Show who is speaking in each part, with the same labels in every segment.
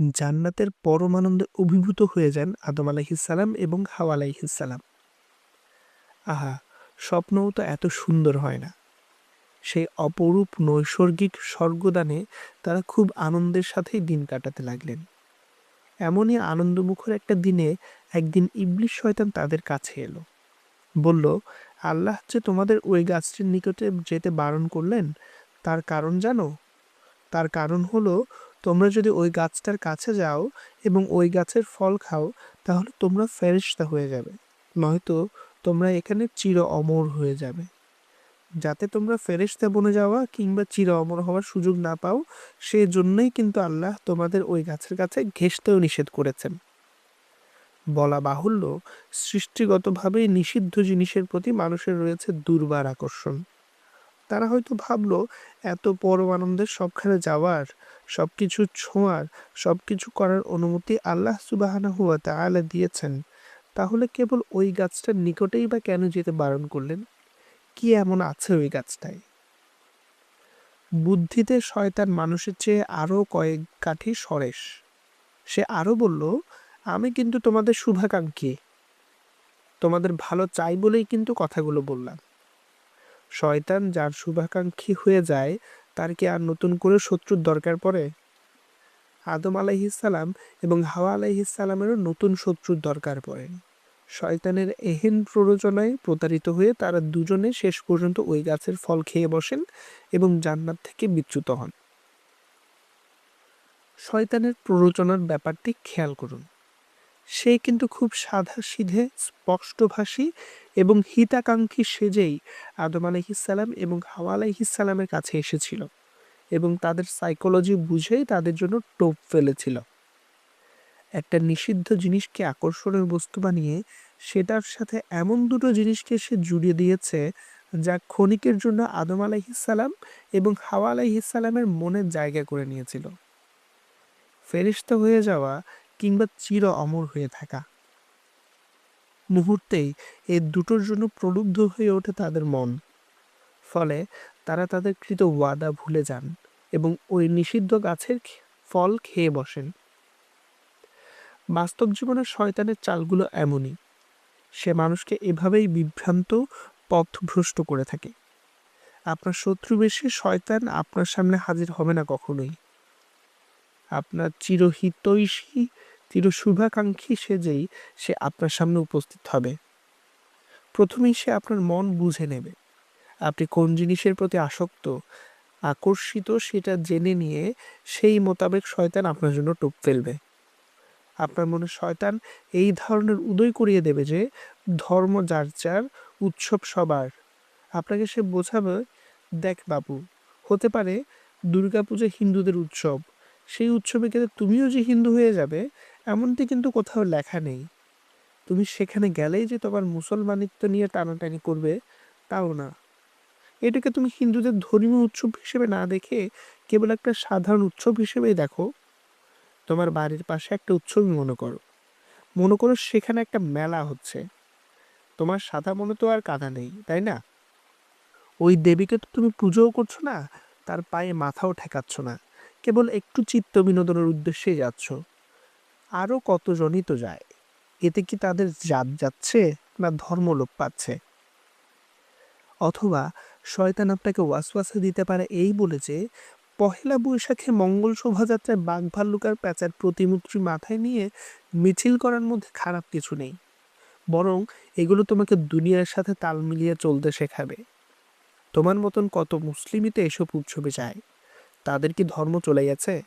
Speaker 1: জান্নাতের পরম আনন্দে অভিভূত হয়ে যান আদম আলাইহিসসালাম এবং হাওয়া আলাইহিসসালাম আহা, স্বপ্নও তো এত সুন্দর হয় না। সেই অপরূপ নৈসর্গিক স্বর্গদানে তারা খুব আনন্দের সাথেই দিন কাটাতে লাগলেন। এমনই আনন্দমুখর একটা দিনে একদিন ইবলিশ শয়তান তাদের কাছে এলো। বলল, আল্লাহ যে তোমাদের ওই গাছটির নিকটে যেতে বারণ করলেন, তার কারণ জানো? তার কারণ হলো তোমরা যদি ওই গাছটার কাছে যাও এবং ওই গাছের ফল খাও, তাহলে তোমরা ফেরিস্তা হয়ে যাবে। নয়তো তোমরা এখানে চির অমর হয়ে যাবে। যাতে তোমরা ফেরেশতা বনে যাওয়া কিংবা চির অমর হওয়ার সুযোগ না পাও, সেজন্যই কিন্তু আল্লাহ তোমাদের ওই গাছের কাছে ঘেঁষতেও নিষেধ করেছেন। বলা বাহুল্য, সৃষ্টিগতভাবেই নিষিদ্ধ জিনিসের প্রতি মানুষের রয়েছে দুর্বার আকর্ষণ। তারা হয়তো ভাবলো, এত পরম আনন্দের সবখানে যাওয়ার সব কিছু ছোঁয়ার সব কিছু করার অনুমতি আল্লাহ সুবাহানা হুয়া তাআলা দিয়েছেন। তাহলে কেবল ওই গাছটার নিকটেই বা কেন যেতে বারণ করলেন? কি এমন আছে ওই গাছটায়? বুদ্ধিতে শয়তান মানুষের চেয়ে আরও কয়েক কাঠি সরেশ। সে আরও বলল, আমি কিন্তু তোমাদের শুভাকাঙ্ক্ষী। তোমাদের ভালো চাই বলেই কিন্তু কথাগুলো বললাম। শয়তান যার শুভাকাঙ্ক্ষী হয়ে যায়, তার কি আর নতুন করে শত্রুর দরকার পড়ে? আদম আলাইহিসালাম এবং হাওয়া আলাইহিসালামেরও নতুন শত্রুর দরকার পড়ে। শয়তানের এহেন প্ররোচনায় প্রতারিত হয়ে তারা দুজনে শেষ পর্যন্ত ওই গাছের ফল খেয়ে বসেন এবং জান্নাত থেকে বিচ্যুত হন। শয়তানের প্ররোচনার ব্যাপারটি খেয়াল করুন। সে কিন্তু খুব সাধা সিধে স্পষ্টভাষী এবং হিতাকাঙ্ক্ষী সেজেই আদম আলহিসাল্লাম এবং হাওয়া আলাইহিসাল্লামের কাছে এসেছিল এবং তাদের সাইকোলজি বুঝেই তাদের জন্য টোপ ফেলেছিল। একটা নিষিদ্ধ জিনিসকে আকর্ষণের বস্তু বানিয়ে সেটার সাথে এমন দুটো জিনিসকে সে জুড়িয়ে দিয়েছে যা ক্ষণিকের জন্য আদম আলাইহিসাল্লাম এবং হাওয়া আলাইহিসাল্লামের মনের জায়গা করে নিয়েছিল। ফেরিস্তা হয়ে যাওয়া কিংবা চির অমর হয়ে থাকা মুহূর্তেই এই দুটোর জন্য প্রলুব্ধ হয়ে ওঠে তাদের মন। ফলে তারা তাদের কৃত ওয়াদা ভুলে যান এবং ওই নিষিদ্ধ গাছের ফল খেয়ে বসেন। বাস্তব জীবনের শয়তানের চালগুলো এমনই। সে মানুষকে এভাবেই বিভ্রান্ত পথভ্রষ্ট করে থাকে। আপনার শত্রু বেশি, শয়তান আপনার সামনে হাজির হবে না কখনোই। আপনার চিরহিতৈষী চির শুভাকাঙ্ক্ষী সেজেই সে আপনার সামনে উপস্থিত হবে। প্রথমেই সে আপনার মন বুঝে নেবে। আপনি কোন জিনিসের প্রতি আসক্ত, আকর্ষিত সেটা জেনে নিয়ে সেই মোতাবেক শয়তান আপনার জন্য টোপ ফেলবে। আপনার মনে শয়তান এই ধরনের উদয় করিয়ে দেবে যে, ধর্ম যার যার, উৎসব সবার। আপনাকে সে বোঝাবে, দেখ বাবু, হতে পারে দুর্গাপূজা হিন্দুদের উৎসব। সেই উৎসবে গেলে তুমিও যে হিন্দু হয়ে যাবে এমনটি কিন্তু কোথাও লেখা নেই। তুমি সেখানে গেলেই যে তোমার মুসলমানিত্ব নিয়ে টানাটানি করবে, তাও না। এটাকে তুমি হিন্দুদের ধর্মীয় উৎসব হিসেবে না দেখে কেবল একটা সাধারণ উৎসব হিসেবেই দেখো। তোমার বাড়ির পাশে একটা উৎসবই মনে করো। মনে করো সেখানে একটা মেলা হচ্ছে। তোমার সাদা মনে তো আর কাদা নেই, তাই না? ওই দেবীকে তো তুমি পুজোও করছ না, তার পায়ে মাথাও ঠেকাচ্ছ না। কেবল একটু চিত্ত বিনোদনের উদ্দেশ্যেই যাচ্ছ। আরও কতজনই তো যায়। এতে কি তাদের জাত যাচ্ছে না ধর্ম লোপ পাচ্ছে? অথবা শয়তান আপনাকে ওয়াসওয়াসা দিতে পারে এই বলে যে, পহেলা বৈশাখে মঙ্গল শোভাযাত্রায় বাঘ ভাল্লুকার প্যাঁচার প্রতিমূর্তি মাথায় নিয়ে মিছিল করার মধ্যে খারাপ কিছু নেই। বরং এগুলো তোমাকে দুনিয়ার সাথে তাল মিলিয়ে চলতে শেখাবে। তোমার মতন কত মুসলিমই তো এসব উৎসবে যায়। তাদের কি ধর্ম চলে গেছে?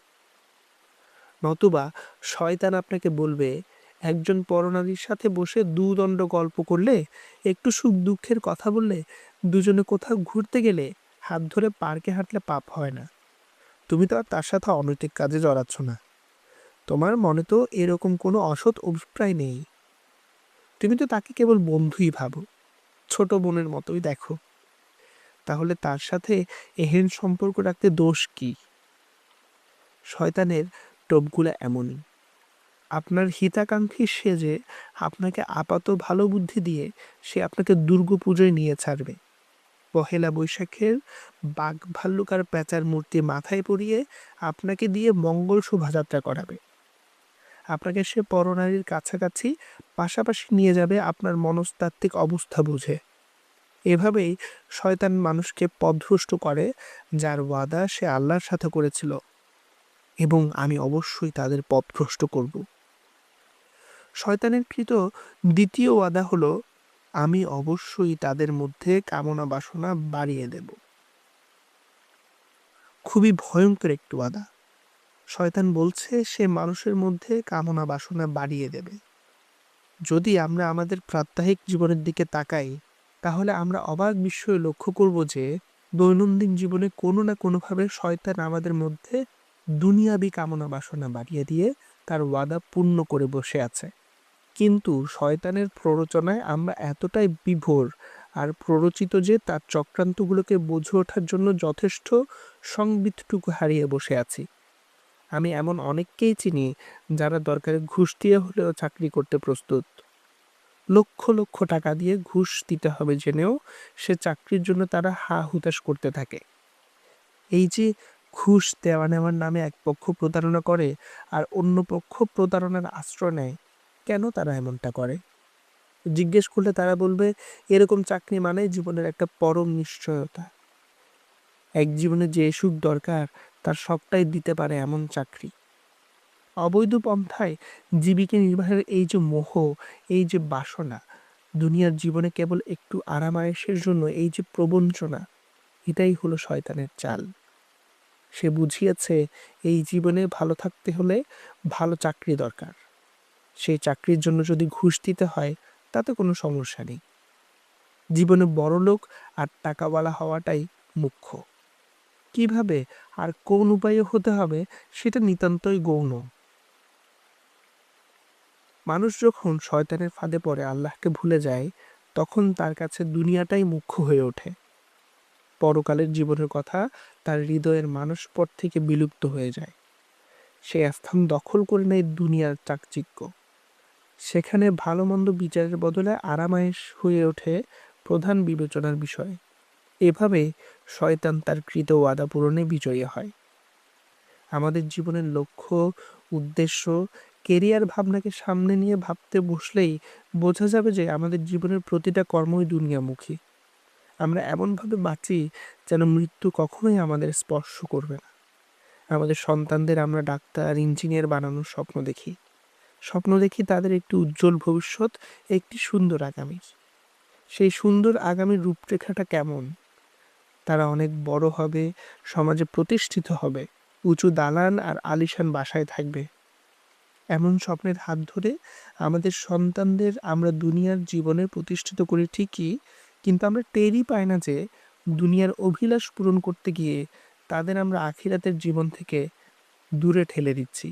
Speaker 1: নতুবা শয়তান আপনাকে বলবে, একজন পরনারীর সাথে বসে দুদণ্ড গল্প করলে, একটু সুখ দুঃখের কথা বললে, দুজনে কোথাও ঘুরতে গেলে হাত ধরে পার্কে হাঁটলে পাপ হয় না। তুমি তো আর তার সাথে অনৈতিক কাজে জড়াচ্ছ না। তোমার মনে তো এরকম কোনো অসৎ অভিপ্রায় নেই। তুমি তো তাকে কেবল বন্ধুই ভাবো, ছোট বোনের মতোই দেখো। তাহলে তার সাথে এহেন সম্পর্ক রাখতে দোষ কি? শয়তানের টোপগুলো এমনই। আপনার হিতাকাঙ্ক্ষী সেজে আপনাকে আপাত ভালো বুদ্ধি দিয়ে সে আপনাকে দুর্গাপুজোয় নিয়ে ছাড়বে। পহেলা বৈশাখের বাঘ ভাল্লুক আর প্যাঁচার মূর্তি মাথায় পরিয়ে আপনাকে দিয়ে মঙ্গল শোভাযাত্রা করাবে। আপনাকে সে পরনারীর কাছাকাছি পাশাপাশি নিয়ে যাবে আপনার মনস্তাত্ত্বিক অবস্থা বুঝে। এভাবেই শয়তান মানুষকে পথভ্রষ্ট করে, যার ওয়াদা সে আল্লাহর সাথে করেছিল। এবং আমি অবশ্যই তাদের পথভ্রষ্ট করব। শয়তানের কৃত দ্বিতীয় ওয়াদা হলো, আমি অবশ্যই তাদের মধ্যে কামনা বাসনা বাড়িয়ে দেব। খুবই ভয়ঙ্কর একটু ওয়াদা। শয়তান বলছে, সে মানুষের মধ্যে কামনা বাসনা বাড়িয়ে দেবে। যদি আমরা আমাদের প্রাত্যহিক জীবনের দিকে তাকাই, তাহলে আমরা অবাক বিস্ময়ে লক্ষ্য করব যে, দৈনন্দিন জীবনে কোনো না কোনোভাবে শয়তান আমাদের মধ্যে দুনিয়াবি কামনা বাসনা বাড়িয়ে দিয়ে তার ওয়াদা পূর্ণ করে বসে আছে। কিন্তু শয়তানের প্ররোচনায় আমরা এতটাই বিভোর আর প্ররোচিত যে তার চক্রান্তগুলোকে বুঝে ওঠার জন্য যথেষ্ট সংবিতটুকু হারিয়ে বসে আছি। আমি এমন অনেককেই চিনি যারা দরকারে ঘুষ দিয়ে হলেও চাকরি করতে প্রস্তুত। লক্ষ লক্ষ টাকা দিয়ে ঘুষ দিতে হবে জেনেও সে চাকরির জন্য তারা হা হুতাশ করতে থাকে। এই যে ঘুষ দেওয়া নেওয়ার নামে এক পক্ষ প্রতারণা করে আর অন্য পক্ষ প্রতারণার আশ্রয় নেয়। কেন তারা এমনটা করে? জিজ্ঞেস করলে তারা বলবে, এরকম চাকরি মানে জীবনের একটা পরম নিশ্চয়তা। এক জীবনে যে সুখ দরকার, তার সবটাই দিতে পারে এমন চাকরি। অবৈধ পন্থায় জীবিকা নির্বাহের এই যে মোহ, এই যে বাসনা, দুনিয়ার জীবনে কেবল একটু আরামায়েশের জন্য এই যে প্রবঞ্চনা, এটাই হলো শয়তানের চাল। সে বুঝিয়েছে, এই জীবনে ভালো থাকতে হলে ভালো চাকরি দরকার। সেই চাকরির জন্য যদি ঘুষ দিতে হয়, তাতে কোনো সমস্যা নেই। জীবনে বড়লোক আর টাকাওয়ালা হওয়াটাই মুখ্য। কীভাবে আর কোন উপায়ে হতে হবে, সেটা নিতান্তই গৌণ। মানুষ যখন শয়তানের ফাঁদে পড়ে, আল্লাহকে ভুলে যায়, তখন তার কাছে দুনিয়াটাই মুখ্য হয়ে ওঠে। পরকালের জীবনের কথা তার হৃদয়ের মানসপট থেকে বিলুপ্ত হয়ে যায়। সে স্থান দখল করে নেয় দুনিয়ার চাকচিক্য। সেখানে ভালো মন্দ বিচারের বদলে আরামায়েশ হয়ে ওঠে প্রধান বিবেচনার বিষয়। এভাবে শয়তান তার কৃত ওয়াদা পূরণে বিজয়ী হয়। আমাদের জীবনের লক্ষ্য, উদ্দেশ্য, কেরিয়ার ভাবনাকে সামনে নিয়ে ভাবতে বসলেই বোঝা যাবে যে আমাদের জীবনের প্রতিটা কর্মই দুনিয়ামুখী। আমরা এমনভাবে বাঁচি যেন মৃত্যু কখনোই আমাদের স্পর্শ করবে না। আমাদের সন্তানদের আমরা ডাক্তার, ইঞ্জিনিয়ার বানানোর স্বপ্ন দেখি। স্বপ্ন দেখি তাদের একটি উজ্জ্বল ভবিষ্যৎ, একটি সুন্দর আগামী। সেই সুন্দর আগামীর রূপরেখাটা কেমন? তারা অনেক বড় হবে, সমাজে প্রতিষ্ঠিত হবে, উঁচু দালান আর আলিশান বাসায় থাকবে। এমন স্বপ্নের হাত ধরে আমাদের সন্তানদের আমরা দুনিয়ার জীবনে প্রতিষ্ঠিত করি ঠিকই কিন্তু আমরা টেরই পাই না যে দুনিয়ার অভিলাষ পূরণ করতে গিয়ে তাদের আমরা আখিরাতের জীবন থেকে দূরে ঠেলে দিচ্ছি।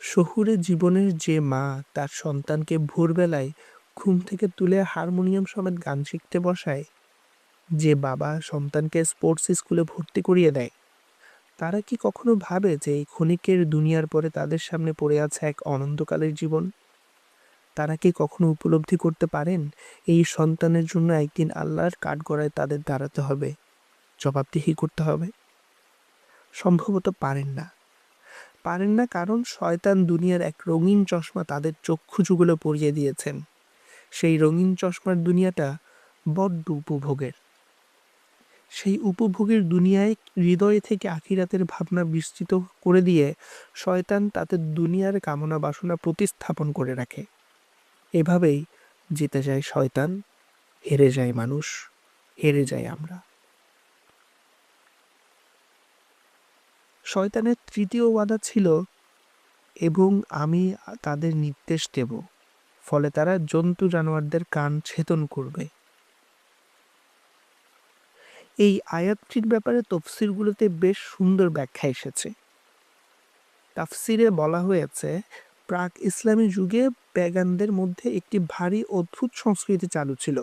Speaker 1: শহুরে জীবনের যে মা তার সন্তানকে ভোরবেলায় ঘুম থেকে তুলে হারমোনিয়াম সমেত গান শিখতে বসায়, যে বাবা সন্তানকে স্পোর্টস স্কুলে ভর্তি করিয়ে দেয়, তারা কি কখনো ভাবে যে এই ক্ষণিকের দুনিয়ার পরে তাদের সামনে পড়ে আছে এক অনন্তকালের জীবন? তারা কি কখনো উপলব্ধি করতে পারেন? এই সন্তানের জন্য একদিন আল্লাহর কাঠগড়ায় তাদের দাঁড়াতে হবে। জবাবদিহি করতে হবে? সম্ভবত পারেন না। পারেন না কারণ শয়তান দুনিয়ার এক রঙিন চশমা তাদের চক্ষু যুগলে পরিয়ে দিয়েছেন। সেই রঙিন চশমার দুনিয়াটা বড্ড উপভোগের। সেই উপভোগের দুনিয়ায় হৃদয় থেকে আখিরাতের ভাবনা বিস্তৃত করে দিয়ে শয়তান তাতে দুনিয়ার কামনা বাসনা প্রতিস্থাপন করে রাখে। এভাবেই জিতে যায় শয়তান, হেরে যায় মানুষ, হেরে যায় আমরা। শয়তানের তৃতীয় ওয়াদা ছিল, এবং আমি তাদের নির্দেশ দেব, ফলে তারা জন্তু জানোয়ারদের কান ছেদন করবে। এই আয়াতটির ব্যাপারে তফসিরগুলোতে বেশ সুন্দর ব্যাখ্যা এসেছে। তাফসিরে বলা হয়েছে প্রাক ইসলামী যুগে পেগানদের মধ্যে একটি ভারী অদ্ভুত সংস্কৃতি চালু ছিল।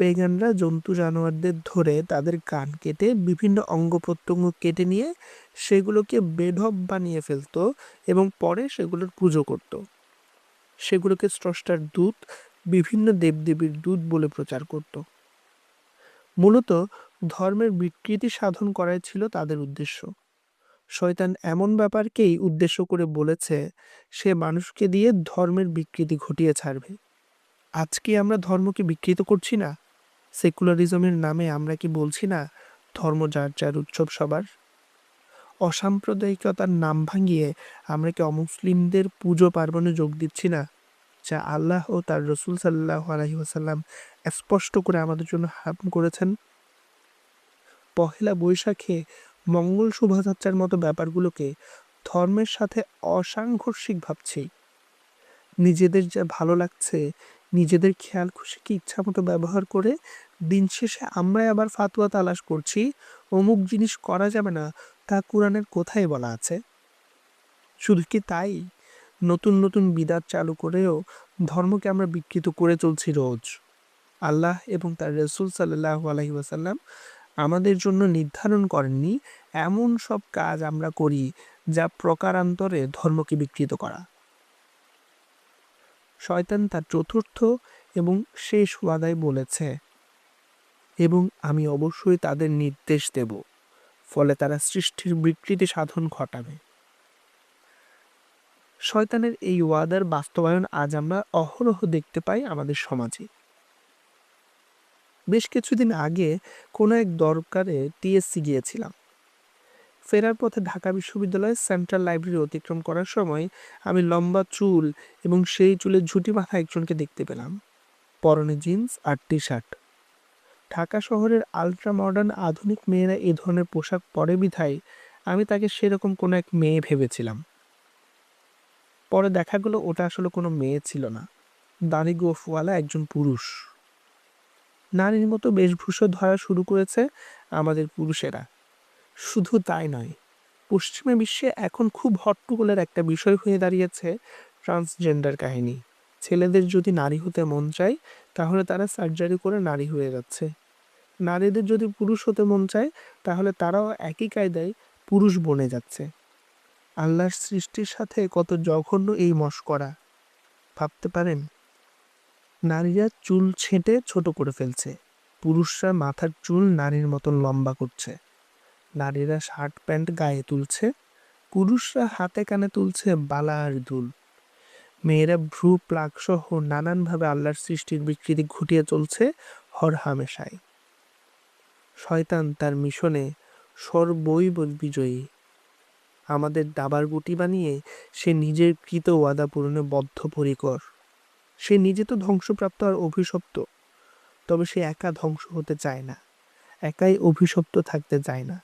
Speaker 1: পেগানরা জন্তু জানোয়ারদের ধরে তাদের কান কেটে বিভিন্ন অঙ্গ প্রত্যঙ্গ কেটে নিয়ে সেগুলোকে বেঢপ বানিয়ে ফেলতো এবং পরে সেগুলোর পুজো করত। সেগুলোকে স্রষ্টার দূত, বিভিন্ন দেবদেবীর দূত বলে প্রচার করত। মূলত ধর্মের বিকৃতি সাধন করাই ছিল তাদের উদ্দেশ্য। শয়তান এমন ব্যাপারকেই উদ্দেশ্য করে বলেছে, সে মানুষকে দিয়ে ধর্মের বিকৃতি ঘটিয়ে ছাড়বে। আজকে আমরা ধর্মকে বিকৃত করছি না? সেকুলারিজমের নামে আমরা কি বলছি না, ধর্ম যার যার উৎসব সবার? অসাম্প্রদায়িকতার নাম ভাঙিয়ে আমরা কি অমুসলিমদের পুজো পার্বণে যোগ দিচ্ছি না, যা আল্লাহ ও তার রসুল সাল্লাহ আলহি ওসাল্লাম স্পষ্ট করে আমাদের জন্য হারাম করেছেন? পহেলা বৈশাখে মঙ্গল শোভাযাত্রার মতো ব্যাপারগুলোকে ধর্মের সাথে অসাংঘর্ষিক ভাবছি। নিজেদের যা ভালো লাগছে, নিজেদের খেয়াল খুশিকে ইচ্ছা মতো ব্যবহার করে দিন শেষে আমরাই আবার ফাতুয়া তালাশ করছি, অমুক জিনিস করা যাবে না, তা কোরআনের কোথায় বলা আছে? শুধু কি তাই? নতুন নতুন বিদাত চালু করেও ধর্মকে আমরা বিকৃত করে চলছি রোজ। আল্লাহ এবং তার রসুল সাল্লাহ আলহি ওয়াসাল্লাম আমাদের জন্য নির্ধারণ করেননি এমন সব কাজ আমরা করি যা প্রকারান্তরে ধর্মকে বিকৃত করা। শয়তান তার চতুর্থ এবং শেষ ওয়াদায় বলেছে, এবং আমি অবশ্যই তাদের নির্দেশ দেব, ফলে তারা সৃষ্টির বিকৃতি সাধন ঘটাবে। শয়তানের এই ওয়াদার বাস্তবায়ন আজ আমরা অহরহ দেখতে পাই আমাদের সমাজে। বেশ কিছুদিন আগে কোনো এক দরকারে টিএসসি গিয়েছিলাম। ফেরার পথে ঢাকা বিশ্ববিদ্যালয়ের সেন্ট্রাল লাইব্রেরি অতিক্রম করার সময় আমি লম্বা চুল এবং সেই চুলের ঝুটি মাথা একজনকে দেখতে পেলাম। পরনে জিন্স আর টি শার্ট ঢাকা শহরের আলট্রা মডার্ন আধুনিক মেয়েরা এ ধরনের পোশাক পরে বিধায় আমি তাকে সেরকম কোনো এক মেয়ে ভেবেছিলাম। পরে দেখা গেল ওটা আসলে কোনো মেয়ে ছিল না। দাড়ি গোফওয়ালা একজন পুরুষ। নারীর মতো বেশভূষা ধরা শুরু করেছে আমাদের পুরুষেরা। শুধু তাই নয়, পশ্চিমা বিশ্বে এখন খুব হট্টগোলের একটা বিষয় হয়ে দাঁড়িয়েছে ট্রান্সজেন্ডার কাহিনী। ছেলেদের যদি নারী হতে মন চায়, তাহলে তারা সার্জারি করে নারী হয়ে যাচ্ছে। নারীদের যদি পুরুষ হতে মন চায়, তাহলে তারাও একই কায়দায় পুরুষ বনে যাচ্ছে। আল্লাহর সৃষ্টির সাথে কত জঘন্য এই মস্করা। ভাবতে পারেন? নারীরা চুল ছেঁটে ছোট করে ফেলছে। পুরুষরা মাথার চুল নারীর মতন লম্বা করছে। নারীরা শার্ট প্যান্ট গায়ে তুলছে। পুরুষরা হাতে কানে তুলছে বালা আর দুল। মেয়েরা ভ্রু প্লাগ সহ নানানভাবে আল্লাহর সৃষ্টির বিকৃতি ঘটিয়ে চলছে হর হামেশায় শয়তান তার মিশনে সর্বই বিজয়ী। আমাদের দাবার গুটি বানিয়ে সে নিজের কৃত ওয়াদা পূরণে বদ্ধপরিকর। সে নিজে তো ধ্বংসপ্রাপ্ত আর অভিশপ্ত। তবে সে একা ধ্বংস হতে চায় না। একাই অভিশপ্ত থাকতে চায় না।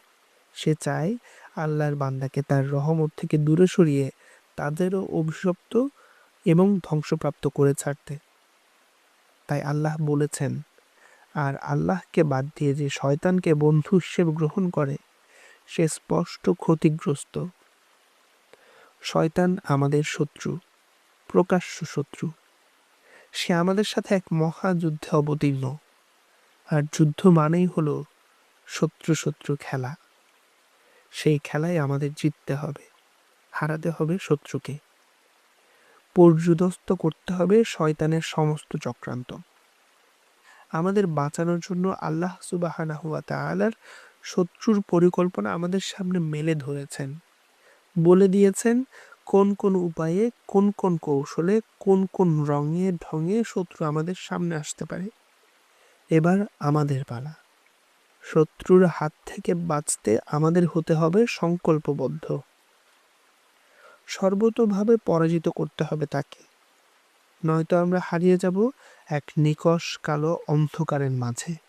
Speaker 1: সে চায় আল্লাহর বান্দাকে তার রহমত থেকে দূরে সরিয়ে তাদেরও অভিশপ্ত এবং ধ্বংসপ্রাপ্ত করে ছাড়তে। তাই আল্লাহ বলেছেন, আর আল্লাহকে বাদ দিয়ে যে শয়তানকে বন্ধু হিসেবে গ্রহণ করে, সে স্পষ্ট ক্ষতিগ্রস্ত। শয়তান আমাদের শত্রু, প্রকাশ্য শত্রু। সে আমাদের সাথে এক মহাযুদ্ধে অবতীর্ণ। আর যুদ্ধ মানেই হলো শত্রু শত্রু খেলা। সেই খেলায় আমাদের জিততে হবে, হারাতে হবে শত্রুকে। পর্যুদস্ত করতে হবে শয়তানের সমস্ত চক্রান্ত। আমাদের বাঁচানোর জন্য আল্লাহ সুবাহানা হুয়া তালার শত্রুর পরিকল্পনা আমাদের সামনে মেলে ধরেছেন। বলে দিয়েছেন, কোন কোন উপায়ে কোন কোন কৌশলে কোন কোন রঙে ঢঙে শত্রু আমাদের সামনে আসতে পারে। এবার আমাদের পালা। শত্রুর হাত থেকে বাঁচতে আমাদের হতে হবে সংকল্পবদ্ধ। সর্বতোভাবে পরাজিত করতে হবে তাকে। নয়তো আমরা হারিয়ে যাব এক নিকশ কালো অন্ধকারের মাঝে।